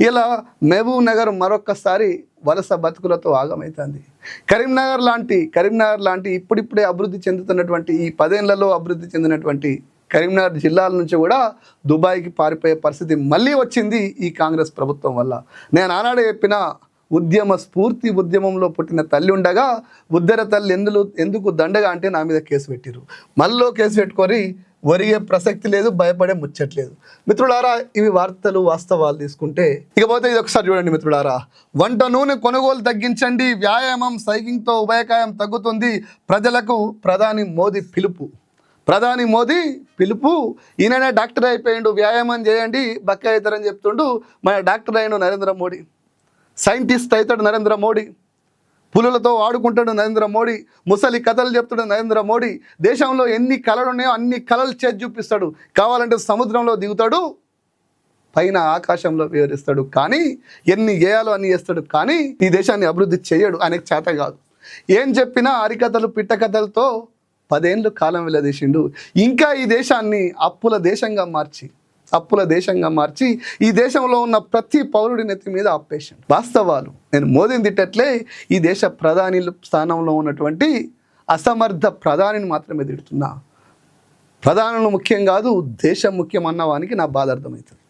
ఇలా మహబూబ్ నగర్ మరొక్కసారి వలస బతుకులతో ఆగమవుతుంది కరీంనగర్ లాంటి కరీంనగర్ లాంటి ఇప్పుడిప్పుడే అభివృద్ధి చెందుతున్నటువంటి ఈ పదేళ్ళలో అభివృద్ధి చెందినటువంటి కరీంనగర్ జిల్లాల నుంచి కూడా దుబాయ్కి పారిపోయే పరిస్థితి మళ్ళీ వచ్చింది ఈ కాంగ్రెస్ ప్రభుత్వం వల్ల. నేను ఆనాడే చెప్పిన ఉద్యమ స్ఫూర్తి ఉద్యమంలో పుట్టిన తల్లి ఉండగా ఉద్దర తల్లి ఎందులో ఎందుకు దండగా అంటే నా మీద కేసు పెట్టిరు మళ్ళీ కేసు పెట్టుకొని ఒరిగే ప్రసక్తి లేదు భయపడే ముచ్చట్లేదు మిత్రులారా ఇవి వార్తలు వాస్తవాలు తీసుకుంటే ఇకపోతే ఇది ఒకసారి చూడండి మిత్రులారా. వంట నూనె కొనుగోలు తగ్గించండి వ్యాయామం సైకింగ్తో ఉభయకాయం తగ్గుతుంది ప్రజలకు ప్రధాని మోదీ పిలుపు. ప్రధాని మోదీ పిలుపు ఈయననే డాక్టర్ అయిపోయిండు వ్యాయామం చేయండి బక్క అవుతారని చెప్తుండు మన డాక్టర్ అయిన నరేంద్ర మోడీ. సైంటిస్ట్ అవుతాడు నరేంద్ర మోడీ. పులులతో ఆడుకుంటాడు నరేంద్ర మోడీ. ముసలి కథలు చెప్తాడు నరేంద్ర మోడీ. దేశంలో ఎన్ని కళలు ఉన్నాయో అన్ని కళలు చేసి చూపిస్తాడు. కావాలంటే సముద్రంలో దిగుతాడు పైన ఆకాశంలో వివరిస్తాడు కానీ ఎన్ని చేయాలో అన్ని చేస్తాడు. కానీ ఈ దేశాన్ని అభివృద్ధి చేయడు ఆయనకు చేత కాదు. ఏం చెప్పినా హరికథలు పిట్టకథలతో పదేళ్ళు కాలం వెళ్ళదీసిండు ఇంకా ఈ దేశాన్ని అప్పుల దేశంగా మార్చి అప్పుల దేశంగా మార్చి ఈ దేశంలో ఉన్న ప్రతి పౌరుడి నెత్తి మీద అప్పేషన్ వాస్తవాలు. నేను మోదీని తిట్టట్లే ఈ దేశ ప్రధాని స్థానంలో ఉన్నటువంటి అసమర్థ ప్రధానిని మాత్రమే తిడుతున్నా. ప్రధానులు ముఖ్యం కాదు దేశం ముఖ్యం అన్న వానికి నా బాధ అర్థమవుతుంది.